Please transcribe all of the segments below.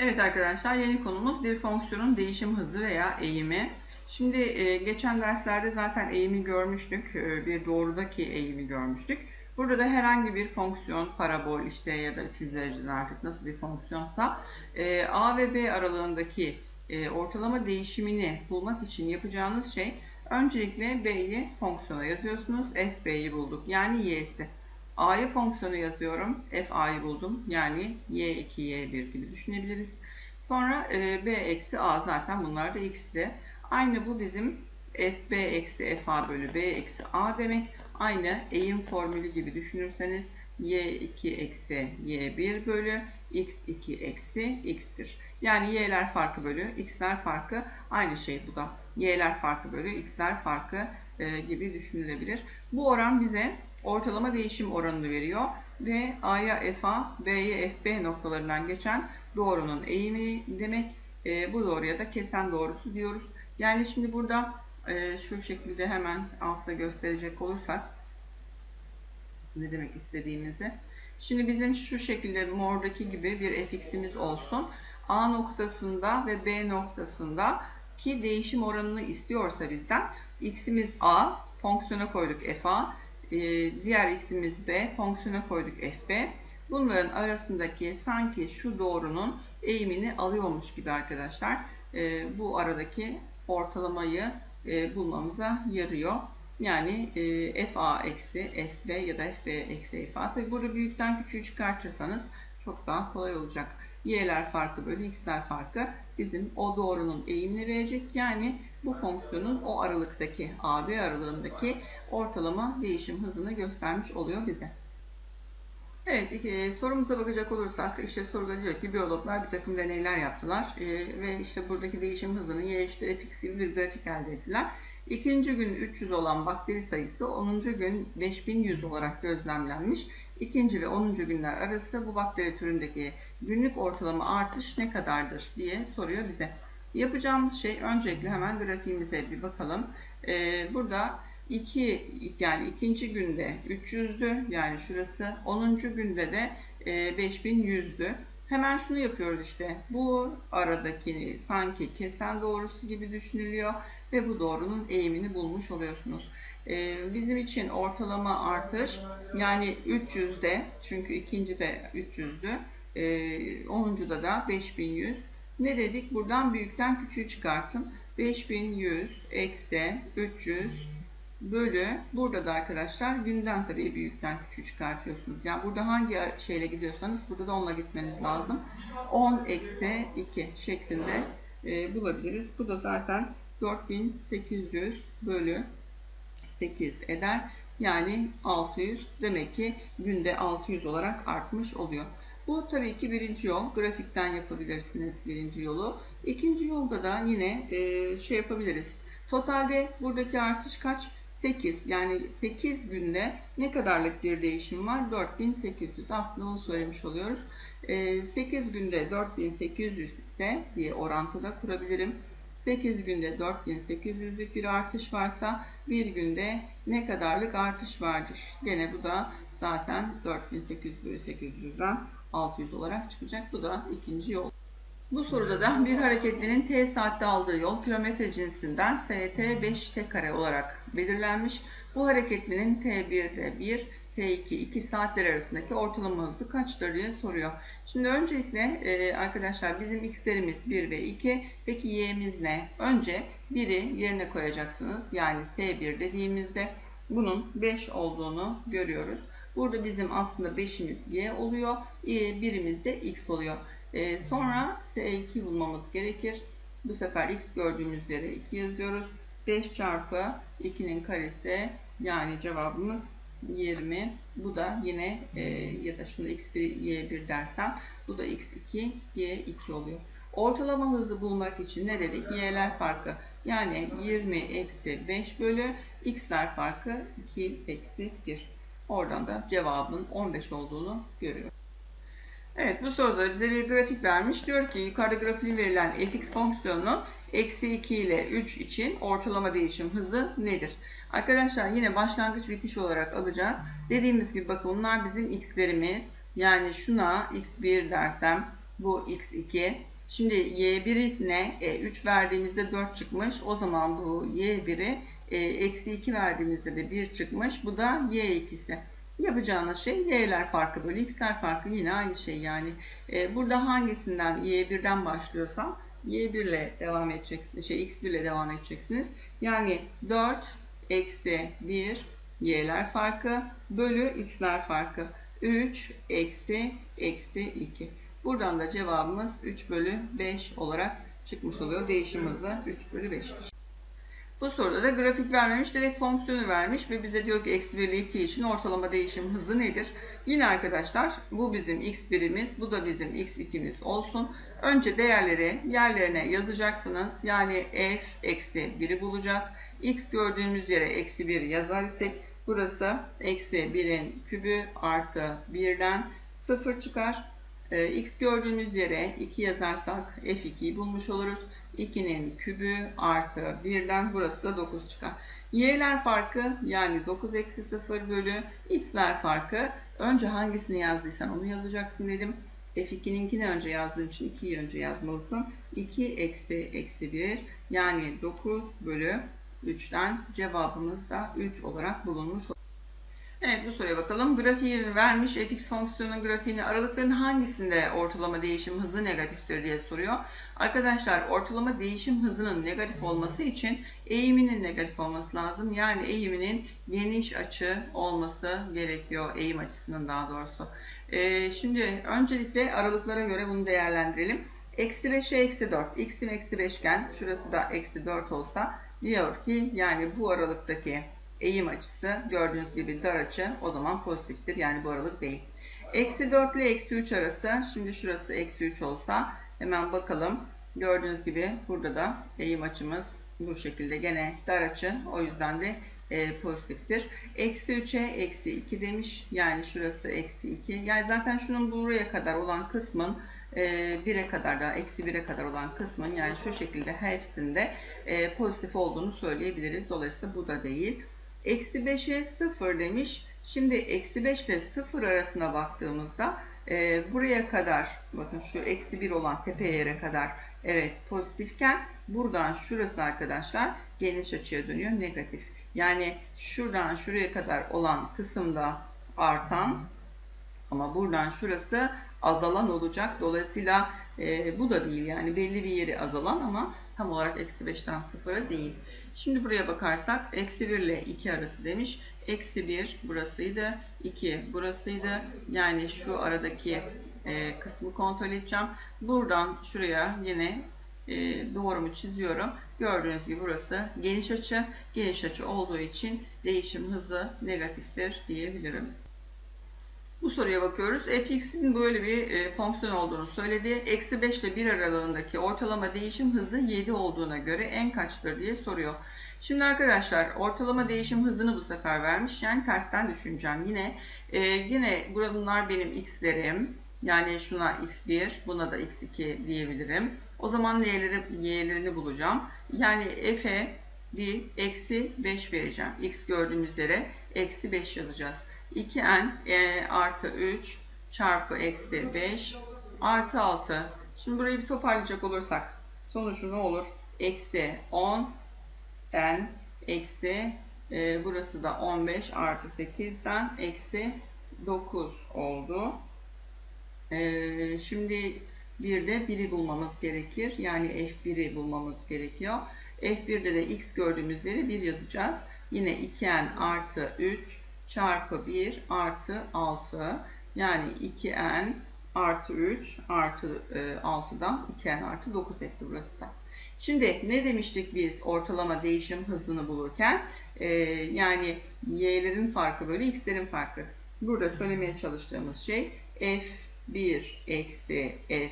Evet arkadaşlar yeni konumuz bir fonksiyonun değişim hızı veya eğimi. Şimdi e, geçen derslerde zaten eğimi görmüştük. E, bir doğrudaki eğimi görmüştük. Burada da herhangi bir fonksiyon, parabol işte ya da ikiz dereceden artık nasıl bir fonksiyonsa e, a ve b aralığındaki ortalama değişimini bulmak için yapacağınız şey öncelikle b'yi fonksiyona yazıyorsunuz. f b'yi bulduk. Yani y'si. A'yı fonksiyonu yazıyorum. F A'yı buldum. Yani Y2, Y1 gibi düşünebiliriz. Sonra e, B eksi A zaten bunlar da X'ti. Aynı bu bizim FB eksi FA bölü B eksi A demek. Aynı eğim formülü gibi düşünürseniz Y2 eksi Y1 bölü X2 eksi X'tir. Yani Y'ler farkı bölü X'ler farkı aynı şey bu da. Y'ler farkı bölü X'ler farkı e, gibi düşünülebilir. Bu oran bize ortalama değişim oranını veriyor ve A'ya FA, B'ye FB noktalarından geçen doğrunun eğimi demek. E, bu doğruya da kesen doğrusu diyoruz. Yani şimdi burada e, şu şekilde hemen altta gösterecek olursak ne demek istediğimizi. Şimdi bizim şu şekilde mordaki gibi bir fx'imiz olsun. A noktasında ve B noktasında ki değişim oranını istiyorsa bizden x'imiz A, fonksiyona koyduk fa, diğer x'imiz b, fonksiyona koyduk fb. Bunların arasındaki sanki şu doğrunun eğimini alıyormuş gibi arkadaşlar. E, bu aradaki ortalamayı e, bulmamıza yarıyor. Yani fa eksi fb ya da fb eksi fa. Tabi burada büyükten küçüğü çıkartırsanız çok daha kolay olacak. Y'ler farkı bölü x'ler farkı bizim o doğrunun eğimini verecek. Yani bu fonksiyonun o aralıktaki AB aralığındaki ortalama değişim hızını göstermiş oluyor bize. Evet, iki, sorumuza bakacak olursak işte soruda diyor ki biyologlar bir takım deneyler yaptılar e, ve işte buradaki değişim hızını y eşittir fx gibi bir grafik elde ettiler. İkinci gün 300 olan bakteri sayısı 10. gün 5100 olarak gözlemlenmiş. İkinci ve 10. günler arasında bu bakteri türündeki günlük ortalama artış ne kadardır diye soruyor bize. Yapacağımız şey öncelikle hemen grafiğimize bir bakalım. Ee, burada 2 yani ikinci günde 300'dü yani şurası 10. günde de e, 5100'dü. Hemen şunu yapıyoruz işte. Bu aradaki sanki kesen doğrusu gibi düşünülüyor ve bu doğrunun eğimini bulmuş oluyorsunuz. Ee, bizim için ortalama artış yani 300'de çünkü ikinci de 300'dü. Ee, 10'uncuda da 5100 ne dedik? Buradan büyükten küçüğü çıkartın. 5100 eksi 300 bölü burada da arkadaşlar günden tabii büyükten küçüğü çıkartıyorsunuz. Yani burada hangi şeyle gidiyorsanız burada da onunla gitmeniz lazım. 10 eksi 2 şeklinde e, bulabiliriz. Bu da zaten 4800 bölü 8 eder. Yani 600 demek ki günde 600 olarak artmış oluyor. Bu tabii ki birinci yol. Grafikten yapabilirsiniz birinci yolu. İkinci yolda da yine e, şey yapabiliriz. Totalde buradaki artış kaç? 8. Yani 8 günde ne kadarlık bir değişim var? 4800. Aslında onu söylemiş oluyoruz. E, 8 günde 4800 ise diye orantıda kurabilirim. 8 günde 4800'lük bir artış varsa bir günde ne kadarlık artış vardır? Gene bu da zaten 4800 bölü 800'den 600 olarak çıkacak. Bu da ikinci yol. Bu soruda da bir hareketlinin t saatte aldığı yol kilometre cinsinden st 5t kare olarak belirlenmiş. Bu hareketlinin t1 ile 1, t2 2 saatler arasındaki ortalama hızı kaçtır diye soruyor. Şimdi öncelikle e, arkadaşlar bizim x'lerimiz 1 ve 2. Peki y'miz ne? Önce 1'i yerine koyacaksınız. Yani s1 dediğimizde bunun 5 olduğunu görüyoruz. Burada bizim aslında 5'imiz y oluyor. Birimiz de x oluyor. E, sonra S2 bulmamız gerekir. Bu sefer x gördüğümüz yere 2 yazıyoruz. 5 çarpı 2'nin karesi yani cevabımız 20. Bu da yine e, ya da şunu x1 y1 dersem bu da x2 y2 oluyor. Ortalama hızı bulmak için ne dedik? Y'ler farkı. Yani 20 eksi 5 bölü x'ler farkı 2 eksi 1. Oradan da cevabın 15 olduğunu görüyoruz. Evet bu soruda bize bir grafik vermiş. Diyor ki yukarıda grafiği verilen fx fonksiyonunun eksi 2 ile 3 için ortalama değişim hızı nedir? Arkadaşlar yine başlangıç bitiş olarak alacağız. Dediğimiz gibi bakın bunlar bizim x'lerimiz. Yani şuna x1 dersem Bu x2. Şimdi y1 ne? E, 3 verdiğimizde 4 çıkmış. O zaman bu y1'i e, eksi 2 verdiğimizde de 1 çıkmış. Bu da y2'si. Yapacağınız şey y'ler farkı bölü x'ler farkı yine aynı şey yani. E, burada hangisinden y1'den başlıyorsam y1 ile devam edeceksiniz. Şey x1 ile devam edeceksiniz. Yani 4 eksi 1 y'ler farkı bölü x'ler farkı. 3 eksi eksi 2. Buradan da cevabımız 3 bölü 5 olarak çıkmış oluyor. Değişim hızı 3 bölü 5'tir. Bu soruda da grafik vermemiş, direkt fonksiyonu vermiş ve bize diyor ki eksi 1 ile 2 için ortalama değişim hızı nedir? Yine arkadaşlar bu bizim x birimiz, bu da bizim x 2'miz olsun. Önce değerleri yerlerine yazacaksınız. Yani f eksi 1'i bulacağız. x gördüğümüz yere eksi 1 yazar isek burası eksi 1'in kübü artı 1'den 0 çıkar. Ee, x gördüğümüz yere 2 yazarsak f2'yi bulmuş oluruz. 2'nin kübü artı 1'den burası da 9 çıkar. Y'ler farkı yani 9 eksi 0 bölü x'ler farkı. Önce hangisini yazdıysan onu yazacaksın dedim. F2'ninkini önce yazdığın için 2'yi önce yazmalısın. 2 eksi eksi 1 yani 9 bölü 3'ten cevabımız da 3 olarak bulunmuş Evet bu soruya bakalım. Grafiği vermiş fx fonksiyonunun grafiğini aralıkların hangisinde ortalama değişim hızı negatiftir diye soruyor. Arkadaşlar ortalama değişim hızının negatif olması için eğiminin negatif olması lazım. Yani eğiminin geniş açı olması gerekiyor. Eğim açısının daha doğrusu. Ee, şimdi öncelikle aralıklara göre bunu değerlendirelim. Eksi 5'e eksi 4. X'im eksi 5 iken şurası da eksi 4 olsa diyor ki yani bu aralıktaki eğim açısı gördüğünüz gibi dar açı o zaman pozitiftir. Yani bu aralık değil. Eksi 4 ile eksi 3 arası şimdi şurası eksi 3 olsa hemen bakalım. Gördüğünüz gibi burada da eğim açımız bu şekilde gene dar açı o yüzden de e, pozitiftir. Eksi 3'e eksi 2 demiş. Yani şurası eksi 2. Yani zaten şunun buraya kadar olan kısmın 1'e kadar da eksi 1'e kadar olan kısmın yani şu şekilde hepsinde e, pozitif olduğunu söyleyebiliriz. Dolayısıyla bu da değil. Eksi 5'e 0 demiş. Şimdi eksi 5 ile 0 arasına baktığımızda e, buraya kadar bakın şu eksi 1 olan tepe yere kadar evet pozitifken buradan şurası arkadaşlar geniş açıya dönüyor negatif. Yani şuradan şuraya kadar olan kısımda artan ama buradan şurası azalan olacak. Dolayısıyla e, bu da değil yani belli bir yeri azalan ama tam olarak eksi 5'ten 0'a değil. Şimdi buraya bakarsak eksi 1 ile 2 arası demiş. Eksi 1 burasıydı. 2 burasıydı. Yani şu aradaki e, kısmı kontrol edeceğim. Buradan şuraya yine e, doğrumu çiziyorum. Gördüğünüz gibi burası geniş açı. Geniş açı olduğu için değişim hızı negatiftir diyebilirim. Bu soruya bakıyoruz. fx'in böyle bir e, fonksiyon olduğunu söyledi. Eksi 5 ile 1 aralığındaki ortalama değişim hızı 7 olduğuna göre en kaçtır diye soruyor. Şimdi arkadaşlar ortalama değişim hızını bu sefer vermiş. Yani tersten düşüneceğim. Yine e, yine bunlar benim x'lerim. Yani şuna x1, buna da x2 diyebilirim. O zaman y'leri, y'lerini bulacağım. Yani f'e bir eksi 5 vereceğim. x gördüğümüz yere eksi 5 yazacağız. 2n e, artı 3 çarpı eksi 5 artı 6. Şimdi burayı bir toparlayacak olursak sonucu ne olur? Eksi 10 n eksi e, burası da 15 artı 8'den eksi 9 oldu. E, şimdi bir de 1'i bulmamız gerekir. Yani f1'i bulmamız gerekiyor. f1'de de x gördüğümüz yere 1 yazacağız. Yine 2n artı 3 çarpı 1 artı 6 yani 2n artı 3 artı e, 6'dan 2n artı 9 etti burası da. Şimdi ne demiştik biz ortalama değişim hızını bulurken? E, yani y'lerin farkı bölü x'lerin farkı. Burada söylemeye çalıştığımız şey f1 eksi f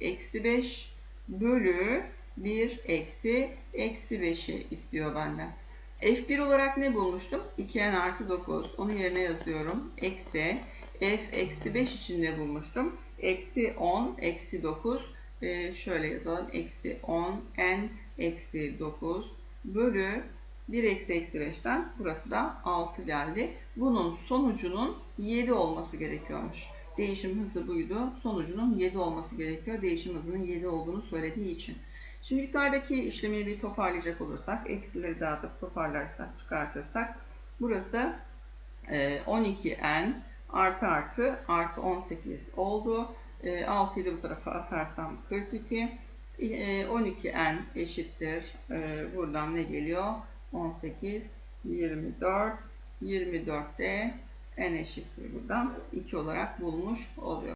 eksi 5 bölü 1 eksi eksi 5'i istiyor benden. F1 olarak ne bulmuştum? 2n artı 9. Onu yerine yazıyorum. Eksi f eksi 5 için ne bulmuştum? Eksi 10 eksi 9. Ee, şöyle yazalım. Eksi 10 n eksi 9 bölü 1 eksi eksi 5'ten burası da 6 geldi. Bunun sonucunun 7 olması gerekiyormuş. Değişim hızı buydu. Sonucunun 7 olması gerekiyor. Değişim hızının 7 olduğunu söylediği için. Şimdi yukarıdaki işlemi bir toparlayacak olursak, eksileri dağıtıp toparlarsak, çıkartırsak, burası 12n artı artı artı 18 oldu. 6'yı da bu tarafa atarsam 42. 12n eşittir. Buradan ne geliyor? 18, 24, 24'te n eşittir buradan 2 olarak bulmuş oluyor.